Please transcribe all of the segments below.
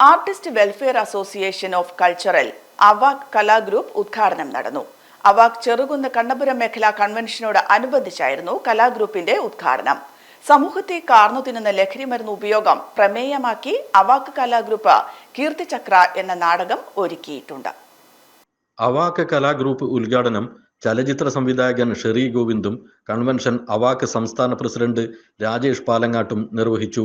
Artist welfare association of cultural Avak കലാഗ്രൂപ്പ് ഉദ്ഘാടനം നടന്നു. അവാക് ചെറുകുന്ന് കണ്ണപുരം മേഖലാ കൺവെൻഷനോട് അനുബന്ധിച്ചായിരുന്നു കലാഗ്രൂപ്പിന്റെ ഉദ്ഘാടനം. സമൂഹത്തെ കാർന്നു തിന്നുന്ന ലഹരിമരുന്ന് ഉപയോഗം പ്രമേയമാക്കി അവാക് കലാഗ്രൂപ്പ് കീർത്തിചക്ര എന്ന നാടകം ഒരുക്കിയിട്ടുണ്ട്. അവാക്ക് കലാഗ്രൂപ്പ് ഉദ്ഘാടനം ചലച്ചിത്ര സംവിധായകൻ ഷെറി ഗോവിന്ദും കൺവെൻഷൻ അവാക്ക് സംസ്ഥാന പ്രസിഡന്റ് രാജേഷ് പാലങ്ങാട്ടും നിർവഹിച്ചു.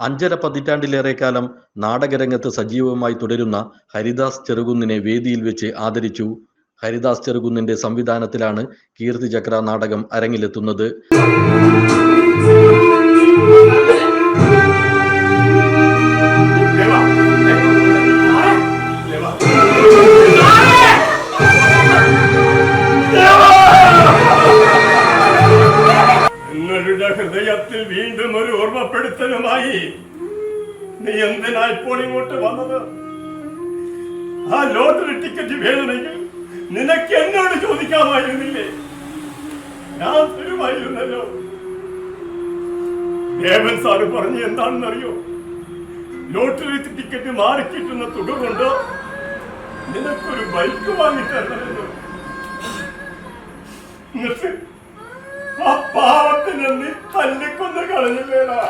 അഞ്ചര പതിറ്റാണ്ടിലേറെ കാലം നാടകരംഗത്ത് സജീവമായി തുടരുന്ന ഹരിദാസ് ചെറുകുന്നിനെ വേദിയിൽ വെച്ച് ആദരിച്ചു. ഹരിദാസ് ചെറുകുന്നിന്റെ സംവിധാനത്തിലാണ് കീർത്തിചക്ര നാടകം അരങ്ങിലെത്തുന്നത്. ഓർമ്മപ്പെടുത്തലുമായി നീ എന്തിനാ ഇപ്പോൾ ഇങ്ങോട്ട് വന്നത്? ആ ലോട്ടറി ടിക്കറ്റ് വേണമെങ്കിൽ നിനക്ക് എന്നോട് ചോദിക്കാമായിരുന്നില്ലേ? ഞാൻ തരുമായിരുന്നല്ലോ. ദേവൻ സാറ് പറഞ്ഞ എന്താണെന്നറിയോ? ലോട്ടറി ടിക്കറ്റ് മാറിക്കിട്ടുന്ന തുക കൊണ്ട് നിനക്കൊരു ബൈക്ക് വാങ്ങിത്തരണമല്ലോ എന്നിട്ട് ആ പാവത്തിനെ നീ തല്ലിക്കൊന്ന് കളഞ്ഞില്ലേടാ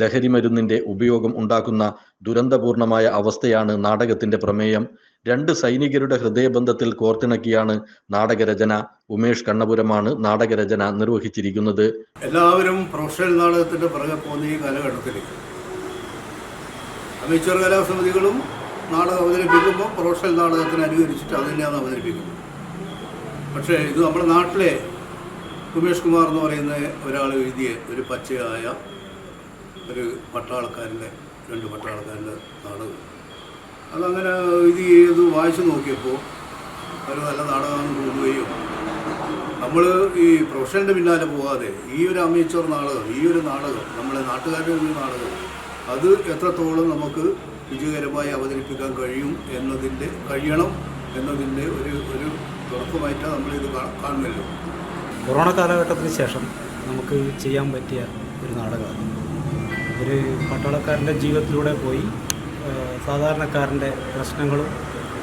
ലഹരി മരുന്നിന്റെ ഉപയോഗം ഉണ്ടാക്കുന്ന ദുരന്തപൂർണമായ അവസ്ഥയാണ് നാടകത്തിന്റെ പ്രമേയം. രണ്ട് സൈനികരുടെ ഹൃദയബന്ധത്തിൽ കോർത്തിണക്കിയാണ് നാടകരചന. ഉമേഷ് കണ്ണപുരമാണ് നാടകരചന നിർവഹിച്ചിരിക്കുന്നത്. എല്ലാവരും പ്രൊഫഷണൽ നാടകത്തിന്റെ പുറകെ പോകുന്ന ഈ കാലഘട്ടത്തിൽ അമേച്ചർ കലാസമിതികളും നാടകം അവതരിപ്പിക്കുമ്പോൾ പ്രൊഫഷണൽ നാടകത്തിന് അനുകരിച്ചിട്ട് അതിനെയാണ് അവതരിപ്പിക്കുന്നത്. പക്ഷേ ഇത് നമ്മുടെ നാട്ടിലെ ഉമേഷ് കുമാർ എന്ന് പറയുന്ന ഒരാൾ എഴുതിയ ഒരു പച്ചയായ ഒരു പട്ടാളക്കാരന്റെ രണ്ട് പട്ടാളക്കാരന്റെ നാടകം അതങ്ങനെ ഇത് ചെയ്ത് വായിച്ചു നോക്കിയപ്പോൾ ഒരു നല്ല നാടകമാണെന്ന് തോന്നുകയും നമ്മൾ ഈ പ്രൊഫഷണലിന്റെ പിന്നാലെ പോകാതെ ഈ ഒരു അമേച്ചർ നാടകം ഈ ഒരു നാടകം നമ്മളെ നാട്ടുകാരുടെ ഒരു നാടകം അത് എത്രത്തോളം നമുക്ക് വിജയകരമായി അവതരിപ്പിക്കാൻ കഴിയും എന്നതിന്റെ കഴിയണം എന്നതിന്റെ ഒരു ഒരു തുടക്കമായിട്ടാണ് നമ്മളിത് കാണുന്നല്ലോ കൊറോണ കാലഘട്ടത്തിന് ശേഷം നമുക്ക് ചെയ്യാൻ പറ്റിയ ഒരു നാടകമാണ് ഒരു പട്ടാളക്കാരന്റെ ജീവിതത്തിലൂടെ പോയി സാധാരണക്കാരന്റെ പ്രശ്നങ്ങളും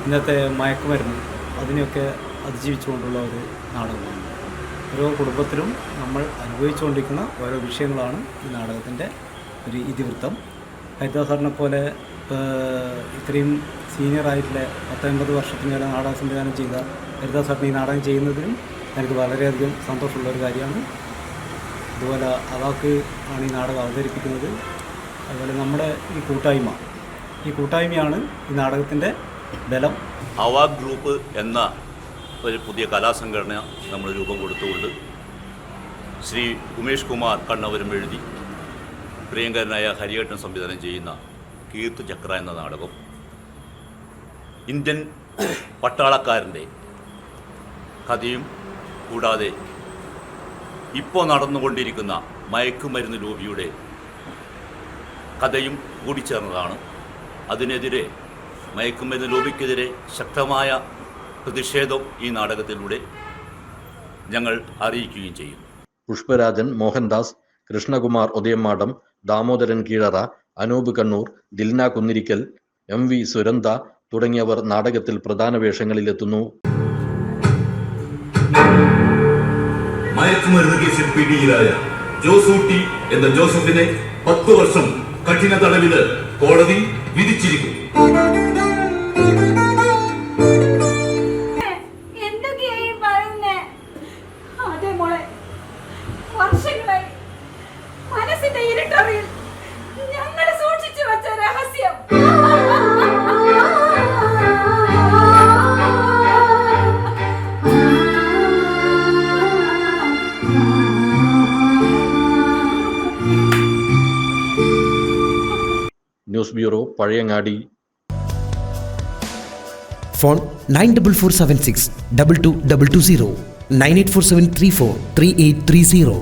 ഇന്നത്തെ മയക്കുമരുന്ന് അതിനെയൊക്കെ അതിജീവിച്ചുകൊണ്ടുള്ള ഒരു നാടകമാണ്. ഓരോ കുടുംബത്തിലും നമ്മൾ അനുഭവിച്ചുകൊണ്ടിരിക്കുന്ന ഓരോ വിഷയങ്ങളാണ് ഈ നാടകത്തിന്റെ ഒരു ഇതിവൃത്തം. ഹരിദാസ് സാറിനെ പോലെ ഇത്രയും സീനിയർ ആയിട്ടുള്ള പത്തൊൻപത് വർഷത്തിന് നാടക സംവിധാനം ചെയ്ത ഹരിദാസ് സാറിന് ഈ നാടകം ചെയ്യുന്നതിനും എനിക്ക് വളരെയധികം സന്തോഷമുള്ള ഒരു കാര്യമാണ്. അതുപോലെ അവാക്ക് ആണ് ഈ നാടകം അവതരിപ്പിക്കുന്നത്. അതുപോലെ നമ്മുടെ ഈ കൂട്ടായ്മ. ഈ കൂട്ടായ്മയാണ് ഈ നാടകത്തിന്റെ ബലം. അവാക് ഗ്രൂപ്പ് എന്ന ഒരു പുതിയ കലാസംഘടന നമ്മൾ രൂപം കൊടുത്തുകൊണ്ട് ശ്രീ ഉമേഷ് കുമാർ കണ്ണവരും എഴുതി പ്രിയങ്കരനായ ഹരിയേട്ടൻ സംവിധാനം ചെയ്യുന്ന കീർത്ത് ചക്ര എന്ന നാടകം. ഇന്ത്യൻ പട്ടാളക്കാരന്റെ കഥയും കൂടാതെ ഇപ്പോൾ നടന്നുകൊണ്ടിരിക്കുന്ന മയക്കുമരുന്ന് ലോബിയുടെ കഥയും കൂടി ചേർന്നതാണ്. അതിനെതിരെ മയക്കുമരുന്ന് ലോബിക്കെതിരെ ശക്തമായ പ്രതിഷേധം ഈ നാടകത്തിലൂടെ ഞങ്ങൾ അറിയിക്കുകയും ചെയ്യും. പുഷ്പരാജൻ മോഹൻദാസ് കൃഷ്ണകുമാർ ഉദയമാടം ദാമോദരൻ കീഴറ അനൂപ് കണ്ണൂർ ദിൽന കുന്നിരിക്കൽ എം വി സുരന്ത തുടങ്ങിയവർ നാടകത്തിൽ പ്രധാന വേഷങ്ങളിലെത്തുന്നു. മയക്കുമരുന്ന് കേസിൽ പിടിയിലായ ജോസൂട്ടി എന്ന ജോസഫിനെ പത്തു വർഷം കഠിന തടവിന് കോടതി വിധിച്ചിരിക്കുന്നു. News bureau Pazhayangadi. Phone nine double four seven six double two double two zero nine eight four seven three four three eight three zero.